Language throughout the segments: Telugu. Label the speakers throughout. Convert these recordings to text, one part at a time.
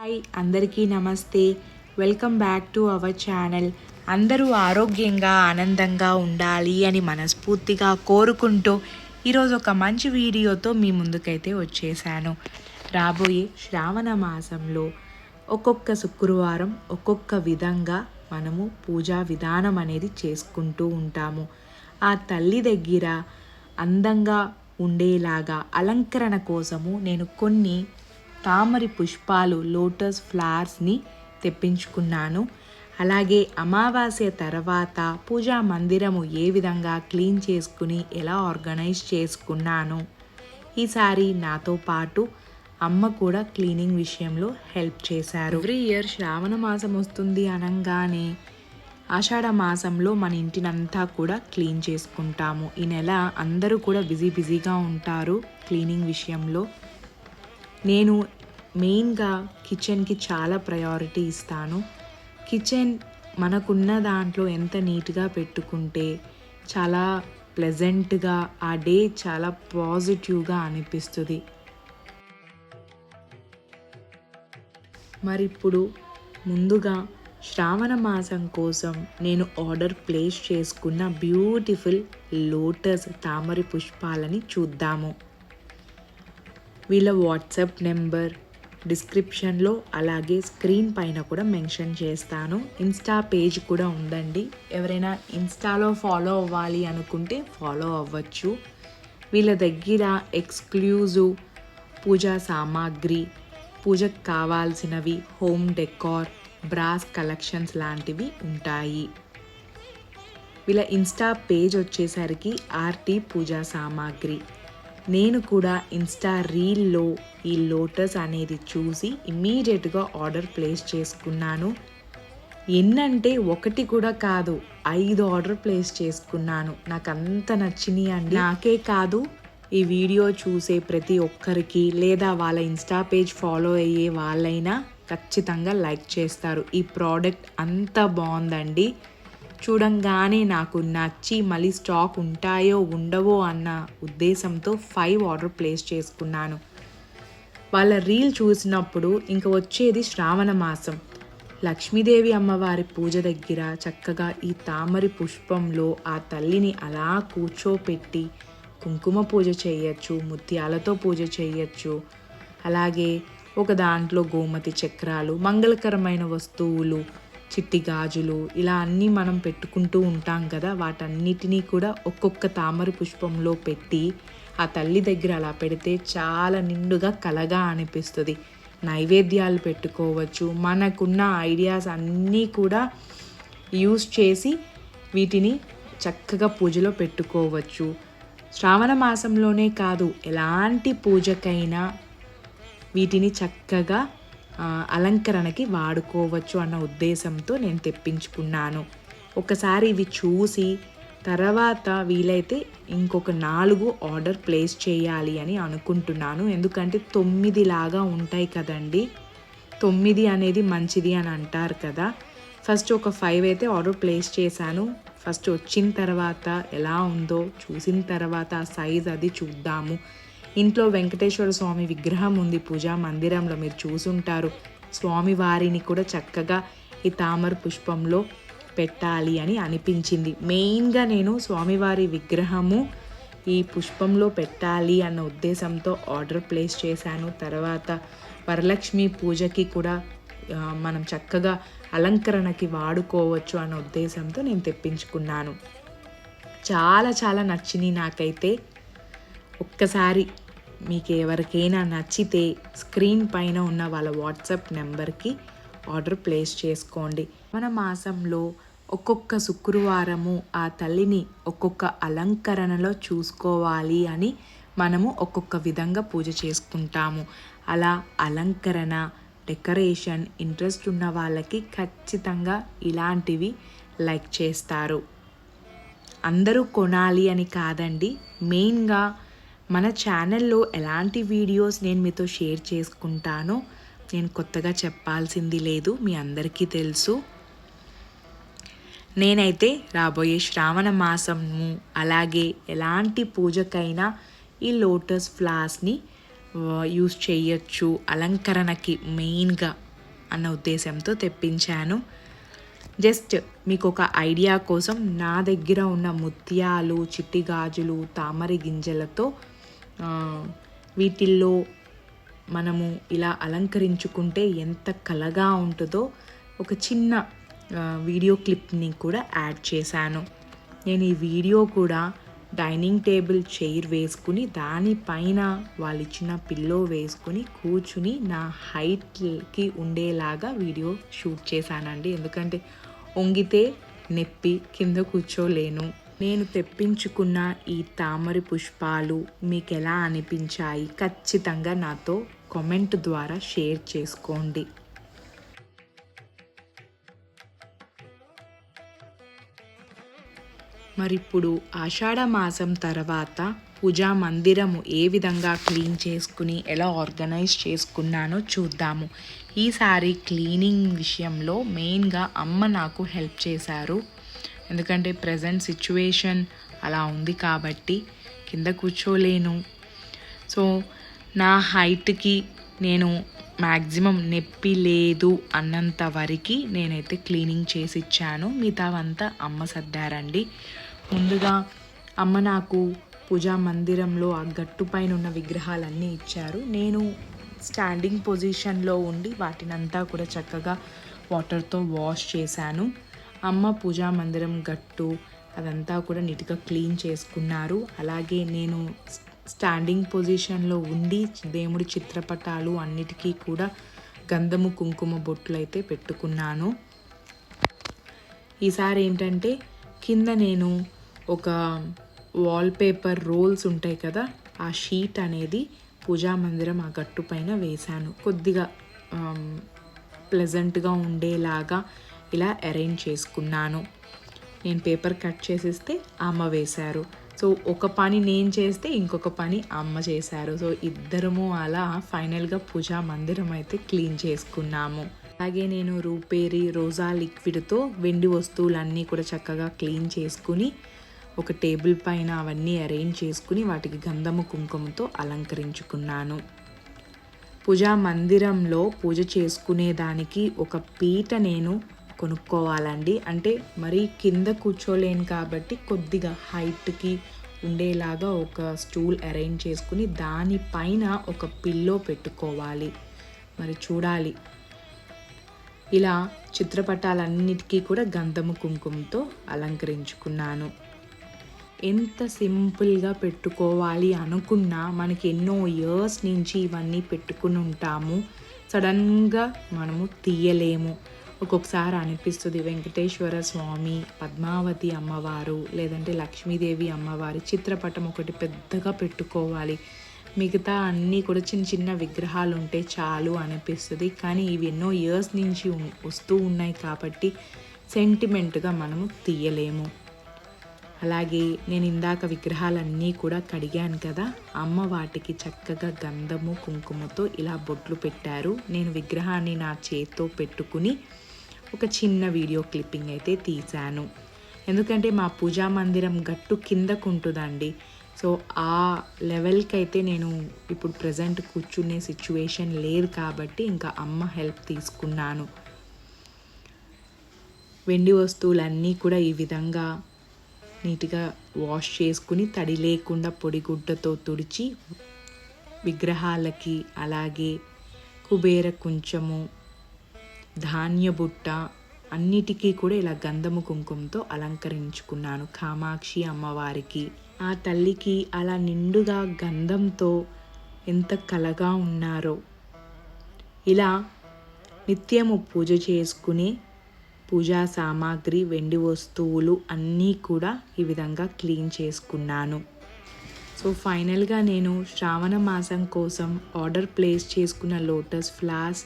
Speaker 1: హాయ్ అందరికీ నమస్తే. Welcome back to our channel. అందరూ ఆరోగ్యంగా ఆనందంగా ఉండాలి అని మనస్ఫూర్తిగా కోరుకుంటూ ఈరోజు ఒక మంచి వీడియోతో మీ ముందుకైతే వచ్చేసాను. రాబోయే శ్రావణ మాసంలో ఒక్కొక్క శుక్రవారం ఒక్కొక్క విధంగా మనము పూజా విధానం అనేది చేసుకుంటూ ఉంటాము. ఆ తల్లి దగ్గర అందంగా ఉండేలాగా అలంకరణ కోసము నేను కొన్ని తామరి పుష్పాలు లోటస్ ఫ్లవర్స్ని తెప్పించుకున్నాను. అలాగే అమావాస్య తర్వాత పూజా మందిరము ఏ విధంగా క్లీన్ చేసుకుని ఎలా ఆర్గనైజ్ చేసుకున్నాను. ఈసారి నాతో పాటు అమ్మ కూడా క్లీనింగ్ విషయంలో హెల్ప్ చేశారు. ఎవ్రీ ఇయర్ శ్రావణ మాసం వస్తుంది అనగానే ఆషాఢ మాసంలో మన ఇంటినంతా కూడా క్లీన్ చేసుకుంటాము. ఈ నెల అందరూ కూడా బిజీ బిజీగా ఉంటారు క్లీనింగ్ విషయంలో. నేను మెయిన్గా కిచెన్కి చాలా ప్రయారిటీ ఇస్తాను. కిచెన్ మనకున్న దాంట్లో ఎంత నీట్గా పెట్టుకుంటే చాలా ప్లెజెంట్గా ఆ డే చాలా పాజిటివ్గా అనిపిస్తుంది. మరి ఇప్పుడు ముందుగా శ్రావణ మాసం కోసం నేను ఆర్డర్ ప్లేస్ చేసుకున్న బ్యూటిఫుల్ లోటస్ తామర పుష్పాలని చూద్దాము. వీళ్ళ వాట్సాప్ నెంబర్ డిస్క్రిప్షన్లో అలాగే స్క్రీన్ పైన కూడా మెన్షన్ చేస్తాను. ఇన్స్టా పేజ్ కూడా ఉందండి. ఎవరైనా ఇన్స్టాలో ఫాలో అవ్వాలి అనుకుంటే ఫాలో అవ్వచ్చు. వీళ్ళ దగ్గర ఎక్స్క్లూజివ్ పూజా సామాగ్రి పూజకు కావాల్సినవి హోమ్ డెకార్ బ్రాస్ కలెక్షన్స్ లాంటివి ఉంటాయి. వీళ్ళ ఇన్స్టా పేజ్ వచ్చేసరికి ఆర్టీ పూజా సామాగ్రి. నేను కూడా ఇన్స్టా రీల్లో ఈ లోటస్ అనేది చూసి ఇమ్మీడియట్గా ఆర్డర్ ప్లేస్ చేసుకున్నాను. ఎన్నంటే ఒకటి కూడా కాదు ఐదు ఆర్డర్ ప్లేస్ చేసుకున్నాను. నాకు అంత నచ్చినాయి అండి. నాకే కాదు ఈ వీడియో చూసే ప్రతి ఒక్కరికి లేదా వాళ్ళ ఇన్స్టా పేజ్ ఫాలో అయ్యే వాళ్ళైనా ఖచ్చితంగా లైక్ చేస్తారు. ఈ ప్రోడక్ట్ అంత బాగుందండి. చూడంగానే నాకు నచ్చి మళ్ళీ స్టాక్ ఉంటాయో ఉండవో అన్న ఉద్దేశంతో ఫైవ్ ఆర్డర్ ప్లేస్ చేసుకున్నాను. వాళ్ళ రీల్ చూసినప్పుడు ఇంక వచ్చేది శ్రావణ మాసం. లక్ష్మీదేవి అమ్మవారి పూజ దగ్గర చక్కగా ఈ తామరి పుష్పంలో ఆ తల్లిని అలా కూర్చోపెట్టి కుంకుమ పూజ చేయొచ్చు ముత్యాలతో పూజ చేయొచ్చు. అలాగే ఒక దాంట్లో గోమతి చక్రాలు మంగళకరమైన వస్తువులు చిట్టి గాజులు ఇలా అన్నీ మనం పెట్టుకుంటూ ఉంటాం కదా వాటన్నిటినీ కూడా ఒక్కొక్క తామర పుష్పంలో పెట్టి ఆ తల్లి దగ్గర అలా పెడితే చాలా నిండుగా కలగా అనిపిస్తుంది. నైవేద్యాలు పెట్టుకోవచ్చు మనకున్న ఐడియాస్ అన్నీ కూడా యూస్ చేసి వీటిని చక్కగా పూజలో పెట్టుకోవచ్చు. శ్రావణ మాసంలోనే కాదు ఎలాంటి పూజకైనా వీటిని చక్కగా అలంకరణకి వాడుకోవచ్చు అన్న ఉద్దేశంతో నేను తెప్పించుకున్నాను. ఒకసారి ఇవి చూసి తర్వాత వీలైతే ఇంకొక నాలుగు ఆర్డర్ ప్లేస్ చేయాలి అని అనుకుంటున్నాను. ఎందుకంటే తొమ్మిది లాగా ఉంటాయి కదండి. తొమ్మిది అనేది మంచిది అని అంటారు కదా. ఫస్ట్ ఒక ఫైవ్ అయితే ఆర్డర్ ప్లేస్ చేశాను. ఫస్ట్ వచ్చిన తర్వాత ఎలా ఉందో చూసిన తర్వాత ఆ సైజ్ అది చూద్దాము. ఇంట్లో వెంకటేశ్వర స్వామి విగ్రహం ఉంది. పూజా మందిరంలో మీరు చూసుంటారు. స్వామి వారిని కూడా చక్కగా ఈ తామర పుష్పంలో పెట్టాలి అని అనిపించింది. మెయిన్గా నేను స్వామివారి విగ్రహము ఈ పుష్పంలో పెట్టాలి అన్న ఉద్దేశంతో ఆర్డర్ ప్లేస్ చేశాను. తర్వాత వరలక్ష్మి పూజకి కూడా మనం చక్కగా అలంకరణకి వాడుకోవచ్చు అన్న ఉద్దేశంతో నేను తెప్పించుకున్నాను. చాలా చాలా నచ్చినాయి నాకైతే. ఒక్కసారి మీకు ఎవరికైనా నచ్చితే స్క్రీన్ పైన ఉన్న వాళ్ళ వాట్సాప్ నెంబర్కి ఆర్డర్ ప్లేస్ చేసుకోండి. మన మాసంలో ఒక్కొక్క శుక్రవారము ఆ తల్లిని ఒక్కొక్క అలంకరణలో చూసుకోవాలి అని మనము ఒక్కొక్క విధంగా పూజ చేసుకుంటాము. అలా అలంకరణ డెకరేషన్ ఇంట్రెస్ట్ ఉన్న వాళ్ళకి ఖచ్చితంగా ఇలాంటివి లైక్ చేస్తారు. అందరూ కొనాలి అని కాదండి మెయిన్గా మన ఛానల్లో ఎలాంటి వీడియోస్ నేను మీతో షేర్ చేసుకుంటానో నేను కొత్తగా చెప్పాల్సింది లేదు మీ అందరికీ తెలుసు. నేనైతే రాబోయే శ్రావణ మాసము అలాగే ఎలాంటి పూజకైనా ఈ లోటస్ ఫ్లాస్ని యూస్ చేయొచ్చు అలంకరణకి మెయిన్గా అన్న ఉద్దేశంతో తెప్పించాను. జస్ట్ మీకు ఒక ఐడియా కోసం నా దగ్గర ఉన్న ముత్యాలు చిట్టి గాజులు తామర గింజలతో వీటిల్లో మనము ఇలా అలంకరించుకుంటే ఎంత కలగా ఉంటుందో ఒక చిన్న వీడియో క్లిప్ని కూడా యాడ్ చేశాను. నేను ఈ వీడియో కూడా డైనింగ్ టేబుల్ చైర్ వేసుకుని దానిపైన వాళ్ళు ఇచ్చిన పిల్లో వేసుకుని కూర్చుని నా హైట్కి ఉండేలాగా వీడియో షూట్ చేశానండి. ఎందుకంటే వంగితే నొప్పి కింద కూర్చోలేను. నేను తెప్పించుకున్న ఈ తామర పుష్పాలు మీకు ఎలా అనిపించాయి? ఖచ్చితంగా నాతో కామెంట్ ద్వారా షేర్ చేసుకోండి. మరిప్పుడు ఆషాఢ మాసం తర్వాత పూజా మందిరము ఏ విధంగా క్లీన్ చేసుకుని ఎలా ఆర్గనైజ్ చేసుకున్నానో చూద్దాము. ఈసారి క్లీనింగ్ విషయంలో మెయిన్గా అమ్మ నాకు హెల్ప్ చేశారు. ఎందుకంటే ప్రజెంట్ సిచ్యువేషన్ అలా ఉంది కాబట్టి కింద కూర్చోలేను. సో నా హైట్కి నేను మ్యాక్సిమం నొప్పి లేదు అన్నంత వరకు నేనైతే క్లీనింగ్ చేసి ఇచ్చాను. మిగతావంతా అమ్మ సర్దారండి. ముందుగా అమ్మ నాకు పూజా మందిరంలో ఆ గట్టు పైన ఉన్న విగ్రహాలన్నీ ఇచ్చారు. నేను స్టాండింగ్ పొజిషన్లో ఉండి వాటినంతా కూడా చక్కగా వాటర్తో వాష్ చేశాను. అమ్మ పూజా మందిరం గట్టు అదంతా కూడా నీట్గా క్లీన్ చేసుకున్నారు. అలాగే నేను స్టాండింగ్ పొజిషన్లో ఉండి దేవుడి చిత్రపటాలు అన్నిటికీ కూడా గంధము కుంకుమ బొట్లు అయితే పెట్టుకున్నాను. ఈసారి ఏంటంటే కింద నేను ఒక వాల్ పేపర్ రోల్స్ ఉంటాయి కదా ఆ షీట్ అనేది పూజా మందిరం ఆ గట్టు పైన వేశాను. కొద్దిగా ప్లెజెంట్గా ఉండేలాగా ఇలా అరేంజ్ చేసుకున్నాను. నేను పేపర్ కట్ చేసిస్తే అమ్మ వేశారు. సో ఒక పని నేను చేస్తే ఇంకొక పని అమ్మ చేశారు. సో ఇద్దరము అలా ఫైనల్గా పూజా మందిరం అయితే క్లీన్ చేసుకున్నాము. అలాగే నేను రూపేరి రోజా లిక్విడ్తో వెండి వస్తువులన్నీ కూడా చక్కగా క్లీన్ చేసుకుని ఒక టేబుల్ పైన అవన్నీ అరేంజ్ చేసుకుని వాటికి గంధము కుంకుమతో అలంకరించుకున్నాను. పూజా మందిరంలో పూజ చేసుకునేదానికి ఒక పీట నేను కొనుక్కోవాలండి. అంటే మరీ కింద కూర్చోలేను కాబట్టి కొద్దిగా హైట్కి ఉండేలాగా ఒక స్టూల్ అరేంజ్ చేసుకుని దానిపైన ఒక పిల్లో పెట్టుకోవాలి. మరి చూడాలి. ఇలా చిత్రపటాలన్నిటికీ కూడా గంధము కుంకుమతో అలంకరించుకున్నాను. ఎంత సింపుల్గా పెట్టుకోవాలి అనుకున్నా మనకి ఎన్నో ఇయర్స్ నుంచి ఇవన్నీ పెట్టుకుని ఉంటాము. సడన్గా మనము తీయలేము. ఒక్కొక్కసారి అనిపిస్తుంది వెంకటేశ్వర స్వామి పద్మావతి అమ్మవారు లేదంటే లక్ష్మీదేవి అమ్మవారి చిత్రపటం ఒకటి పెద్దగా పెట్టుకోవాలి. మిగతా అన్నీ కూడా చిన్న చిన్న విగ్రహాలు ఉంటే చాలు అనిపిస్తుంది. కానీ ఇవి ఎన్నో ఇయర్స్ నుంచి వస్తూ ఉన్నాయి కాబట్టి సెంటిమెంట్గా మనము తీయలేము. అలాగే నేను ఇందాక విగ్రహాలన్నీ కూడా కడిగాను కదా అమ్మ వాటికి చక్కగా గంధము కుంకుమతో ఇలా బొట్లు పెట్టారు. నేను విగ్రహాన్ని నా చేత్తో పెట్టుకుని ఒక చిన్న వీడియో క్లిప్పింగ్ అయితే తీశాను. ఎందుకంటే మా పూజా మందిరం గట్టు కిందకు ఉంటుందండి సో ఆ లెవెల్కి అయితే నేను ఇప్పుడు ప్రజెంట్ కూర్చునే సిచ్యువేషన్ లేదు కాబట్టి ఇంకా అమ్మ హెల్ప్ తీసుకున్నాను. వెండి వస్తువులన్నీ కూడా ఈ విధంగా నీట్గా వాష్ చేసుకుని తడి లేకుండా పొడిగుడ్డతో తుడిచి విగ్రహాలకి అలాగే కుబేర కుంచము ధాన్య బుట్ట అన్నిటికీ కూడా ఇలా గంధము కుంకుమతో అలంకరించుకున్నాను. కామాక్షి అమ్మవారికి. ఆ తల్లికి అలా నిండుగా గంధంతో ఎంత కలగా ఉన్నారో. ఇలా నిత్యము పూజ చేసుకునే పూజా సామాగ్రి వెండి వస్తువులు అన్నీ కూడా ఈ విధంగా క్లీన్ చేసుకున్నాను. సో ఫైనల్గా నేను శ్రావణ మాసం కోసం ఆర్డర్ ప్లేస్ చేసుకున్న లోటస్ ఫ్లాస్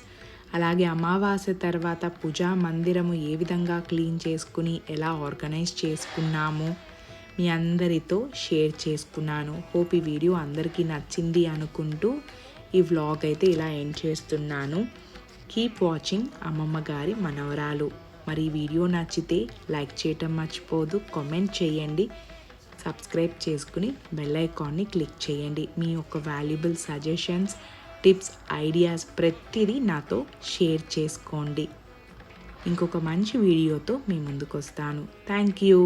Speaker 1: అలాగే అమావాస్య తర్వాత పూజా మందిరము ఏ విధంగా క్లీన్ చేసుకుని ఎలా ఆర్గనైజ్ చేసుకున్నాము మీ అందరితో షేర్ చేసుకున్నాను. హోప్ ఈ వీడియో అందరికీ నచ్చింది అనుకుంటూ ఈ వ్లాగ్ అయితే ఇలా ఎండ్ చేస్తున్నాను. కీప్ వాచింగ్ అమ్మమ్మ గారి మనవరాలు. మరి వీడియో నచ్చితే లైక్ చేయటం మర్చిపోదు కామెంట్ చేయండి సబ్స్క్రైబ్ చేసుకుని బెల్ ఐకాన్ని క్లిక్ చేయండి. మీ యొక్క వాల్యుబుల్ సజెషన్స్ టిప్స్ ఐడియాస్ ప్రతిదీ నాతో షేర్ చేసుకోండి. ఇంకొక మంచి వీడియోతో మీ ముందుకు వస్తాను థ్యాంక్ యూ.